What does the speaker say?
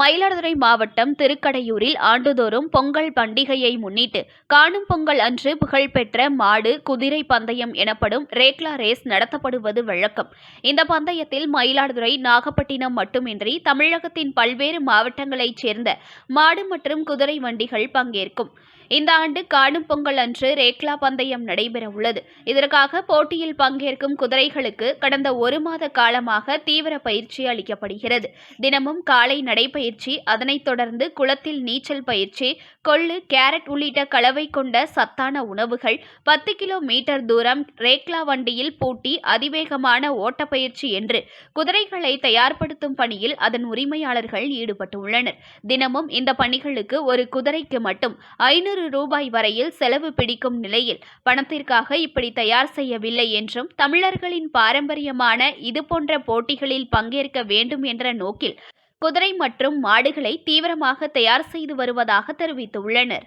Mayiladuthurai மாவட்டம் திருக்கடையூரில் ஆண்டுதோறும் பொங்கல் பண்டிகையை முன்னிட்டு காணும் பொங்கல் அன்று புகழ்பெற்ற மாடு குதிரை பந்தயம் எனப்படும் ரேக்லா ரேஸ் நடத்தப்படுவது வழக்கம். இந்த பந்தயத்தில் மயிலாடுதுறை நாகப்பட்டினம் மட்டுமின்றி தமிழகத்தின் பல்வேறு மாவட்டங்களைச் சேர்ந்த மாடு மற்றும் குதிரை வண்டிகள் பங்கேற்கும். இந்த ஆண்டு காணும் பொங்கல் அன்று ரேக்லா பந்தயம் நடைபெற உள்ளது இதற்காக போட்டியில் பங்கேற்கும் குதிரைகளுக்கு கடந்த ஒரு மாத காலமாக தீவிர பயிற்சி அளிக்கப்படுகிறது. தினமும் காலை நடைபயிற்சி அதனைத் தொடர்ந்து குளத்தில் நீச்சல் பயிற்சி கொள்ளு கேரட் உள்ளிட்ட கலவை கொண்ட சத்தான உணவுகள் பத்து கிலோ மீட்டர் தூரம் ரேக்லா வண்டியில் பூட்டி அதிவேகமான ஓட்டப்பயிற்சி என்று குதிரைகளை தயார்படுத்தும் பணியில் அதன் உரிமையாளர்கள் ஈடுபட்டுள்ளனர். தினமும் இந்த பணிகளுக்கு ஒரு குதிரைக்கு மட்டும் ஐநூறு ரூபாய் வரையில் செலவு பிடிக்கும் நிலையில் பணத்திற்காக இப்படி தயார் செய்யவில்லை என்றும் தமிழர்களின் பாரம்பரியமான இதுபோன்ற போட்டிகளில் பங்கேற்க வேண்டும் என்ற நோக்கில் குதிரை மற்றும் மாடுகளை தீவிரமாக தயார் செய்து வருவதாக தெரிவித்துள்ளனர்.